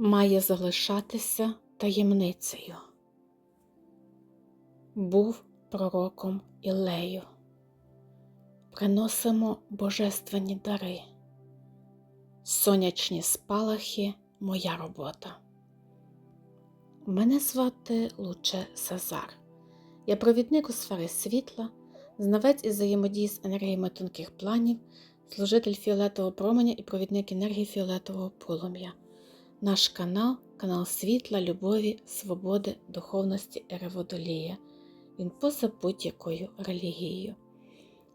має залишатися таємницею. Був пророком Ілею. Приносимо божественні дари. Сонячні спалахи моя робота. Мене звати Луче Сазар. Я провідник у сфери світла, знавець із взаємодії з енергіями тонких планів, служитель фіолетового променя і провідник енергії фіолетового полум'я. Наш канал канал світла, любові, свободи, духовності і реводолія. Він поза будь-якою релігією.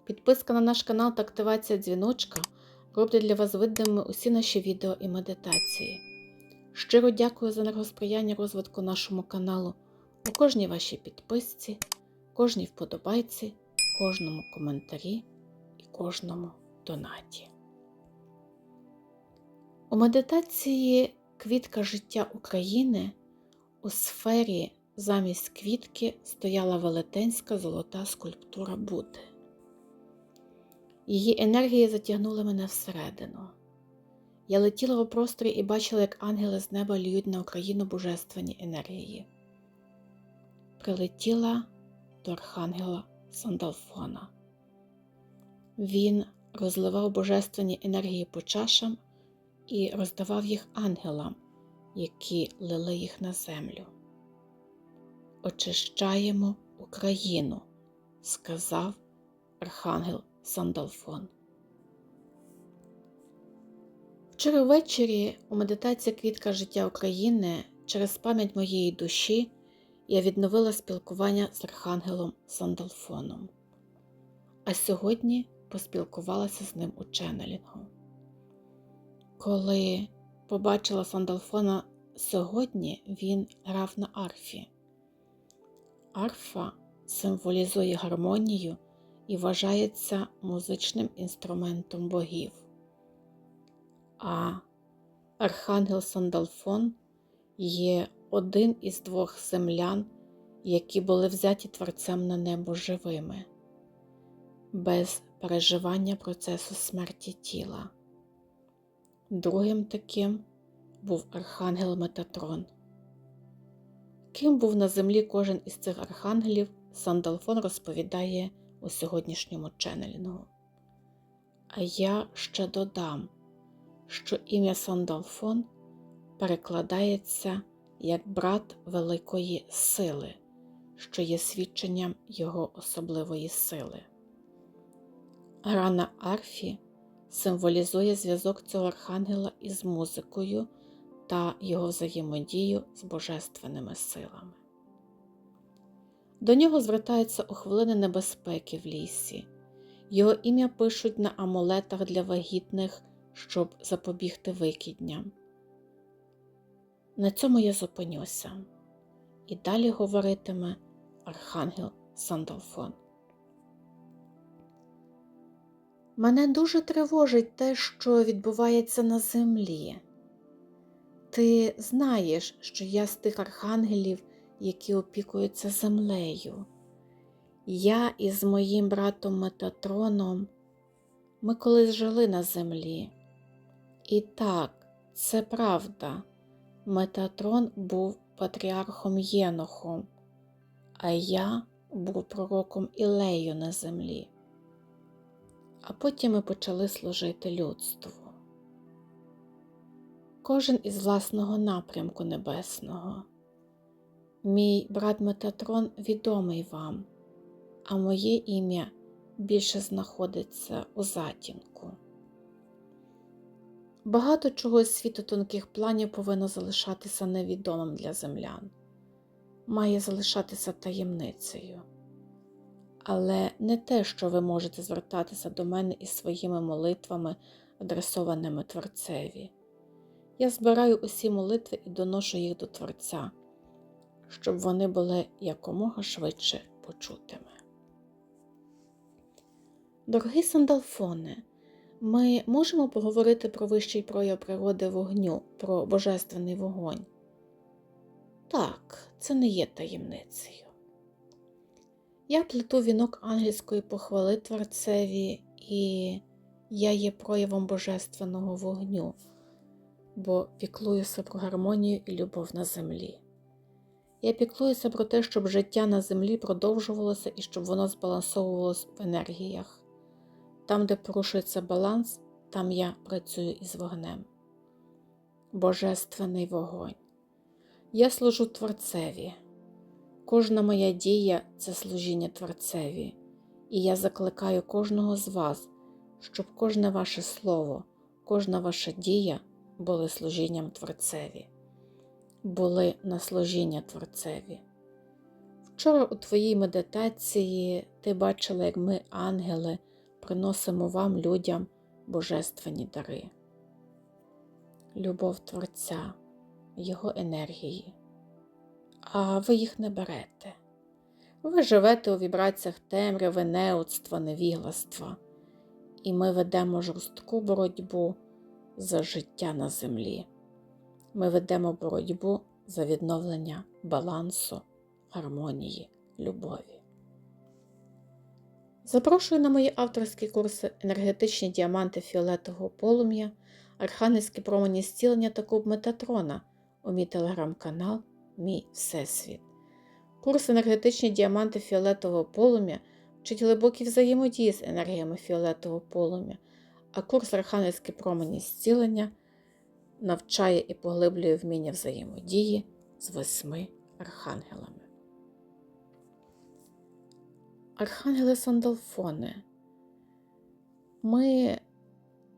Підписка на наш канал та активація дзвіночка роблять для вас видимими усі наші відео і медитації. Щиро дякую за енергосприяння розвитку нашому каналу у кожній вашій підписці, кожній вподобайці, кожному коментарі і кожному донаті. У медитації Квітка життя України у сфері замість квітки стояла велетенська золота скульптура Будди. Її енергії затягнули мене всередину. Я летіла у просторі і бачила, як ангели з неба льють на Україну божественні енергії. Прилетіла до архангела Сандалфона. Він розливав божественні енергії по чашам і роздавав їх ангелам, які лили їх на землю. Очищаємо Україну, сказав архангел Сандалфон. Вчора ввечері у медитації Квітка життя України через пам'ять моєї душі я відновила спілкування з архангелом Сандалфоном, а сьогодні поспілкувалася з ним у ченнелінгу. Коли побачила Сандалфона сьогодні, він грав на арфі. Арфа символізує гармонію і вважається музичним інструментом богів. А Архангел Сандалфон є один із двох землян, які були взяті Творцем на небо живими, без переживання процесу смерті тіла. Другим таким був архангел Метатрон. Ким був на землі кожен із цих архангелів, Сандалфон розповідає у сьогоднішньому ченнелінгу. А я ще додам, що ім'я Сандалфон перекладається як брат великої сили, що є свідченням його особливої сили. Гра на арфі символізує зв'язок цього архангела із музикою та його взаємодію з божественними силами. До нього звертаються у хвилини небезпеки в лісі. Його ім'я пишуть на амулетах для вагітних, щоб запобігти викидням. На цьому я зупинюся і далі говоритиме Архангел Сандалфон. Мене дуже тривожить те, що відбувається на землі. Ти знаєш, що я з тих архангелів, які опікуються землею. Я із моїм братом Метатроном ми колись жили на землі. І так, це правда, Метатрон був патріархом Єнохом, а я був пророком Ілею на землі а потім ми почали служити людству. Кожен із власного напрямку небесного. Мій брат Метатрон відомий вам, а моє ім'я більше знаходиться у затінку. Багато чого з світу тонких планів повинно залишатися невідомим для землян, має залишатися таємницею але не те, що ви можете звертатися до мене із своїми молитвами, адресованими Творцеві. Я збираю усі молитви і доношу їх до Творця, щоб вони були якомога швидше почутими. Дорогий Сандалфоне, ми можемо поговорити про вищий прояв природи вогню, про божественний вогонь. Так, це не є таємницею. Я плету вінок ангельської похвали Творцеві, і я є проявом божественного вогню. бо піклуюся про гармонію і любов на землі. Я піклуюся про те, щоб життя на землі продовжувалося і щоб воно збалансовувалося в енергіях. Там, де порушується баланс, там я працюю із вогнем. Божественний вогонь. Я служу Творцеві. Кожна моя дія це служіння Творцеві, і я закликаю кожного з вас, щоб кожне ваше слово, кожна ваша дія були служінням Творцеві, були на служіння Творцеві. Вчора у твоїй медитації ти бачила, як ми, ангели, приносимо вам, людям, божественні дари, любов Творця, Його енергії. А ви їх не берете. Ви живете у вібраціях темряви, неудства, невігластва, і ми ведемо жорстку боротьбу за життя на землі. Ми ведемо боротьбу за відновлення балансу, гармонії, любові. Запрошую на мої авторські курси енергетичні діаманти фіолетового полум'я, архангельські промені зцілення та куб Метатрона у мій телеграм-канал Мій Всесвіт. Курс енергетичні діаманти фіолетового полум'я вчить глибокі взаємодії з енергіями фіолетового полум'я, а курс архангельські промені зцілення навчає і поглиблює вміння взаємодії з восьми архангелами. Архангели Сандалфони. Ми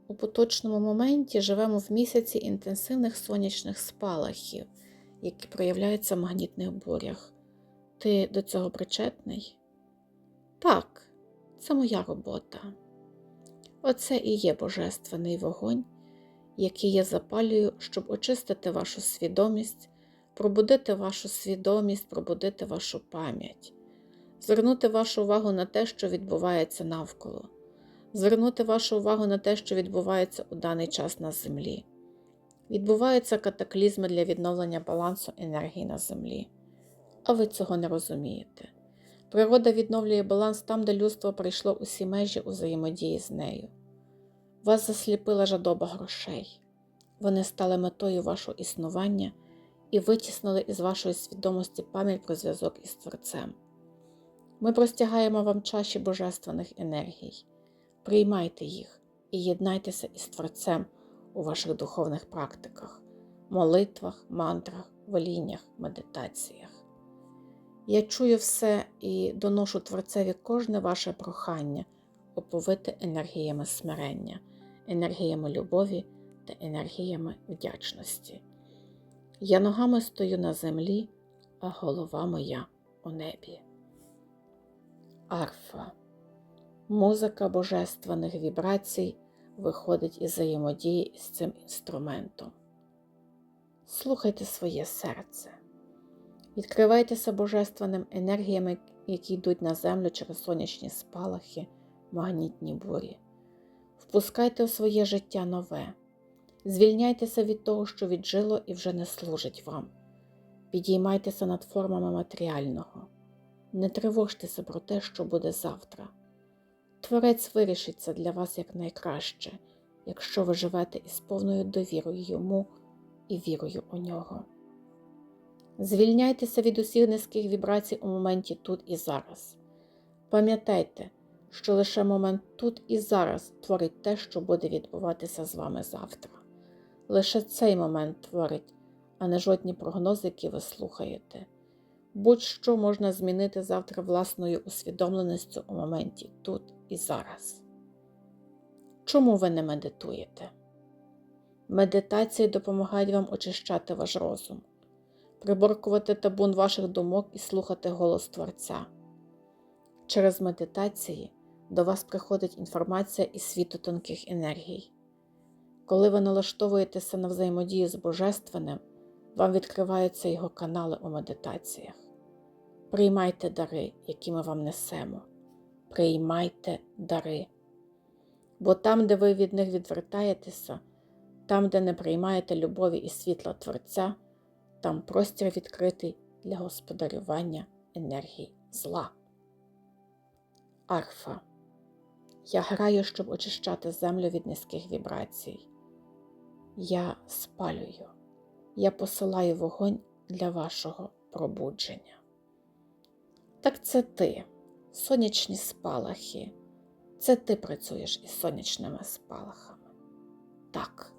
у поточному моменті живемо в місяці інтенсивних сонячних спалахів, які проявляються в магнітних бурях. Ти до цього причетний? Так, це моя робота. Оце і є божественний вогонь, який я запалюю, щоб очистити вашу свідомість, пробудити вашу свідомість, пробудити вашу пам'ять звернути вашу увагу на те, що відбувається навколо, звернути вашу увагу на те, що відбувається у даний час на Землі. Відбуваються катаклізми для відновлення балансу енергії на Землі. А ви цього не розумієте. Природа відновлює баланс там, де людство прийшло усі межі у взаємодії з нею. Вас засліпила жадоба грошей. Вони стали метою вашого існування і витіснили із вашої свідомості пам'ять про зв'язок із Творцем. Ми простягаємо вам чаші божественних енергій. Приймайте їх і єднайтеся із Творцем у ваших духовних практиках, молитвах, мантрах, воліннях, медитаціях. Я чую все і доношу Творцеві кожне ваше прохання оповити енергіями смирення, енергіями любові та енергіями вдячності. Я ногами стою на землі, а голова моя у небі. Арфа. Музика божественних вібрацій виходить із взаємодії з цим інструментом. Слухайте своє серце, відкривайтеся божественним енергіями, які йдуть на землю через сонячні спалахи, магнітні бурі. Впускайте у своє життя нове, звільняйтеся від того, що віджило і вже не служить вам. Підіймайтеся над формами матеріального. Не тривожтеся про те, що буде завтра. Творець вирішиться для вас якнайкраще, якщо ви живете із повною довірою йому і вірою у нього. Звільняйтеся від усіх низьких вібрацій у моменті тут і зараз. Пам'ятайте, що лише момент тут і зараз творить те, що буде відбуватися з вами завтра. Лише цей момент творить, а не жодні прогнози, які ви слухаєте. Будь-що можна змінити завтра власною усвідомленістю у моменті тут і зараз. Чому ви не медитуєте? Медитації допомагають вам очищати ваш розум, приборкувати табун ваших думок і слухати голос Творця. Через медитації до вас приходить інформація із світу тонких енергій. Коли ви налаштовуєтеся на взаємодію з Божественним, вам відкриваються його канали у медитаціях. Приймайте дари, які ми вам несемо. Приймайте дари. Бо там, де ви від них відвертаєтеся, там, де не приймаєте любові і світла Творця, там простір відкритий для господарювання енергії зла. Арфа. Я граю, щоб очищати землю від низьких вібрацій. я спалюю, я посилаю вогонь для вашого пробудження. Так це ти, сонячні спалахи, це ти працюєш із сонячними спалахами. Так,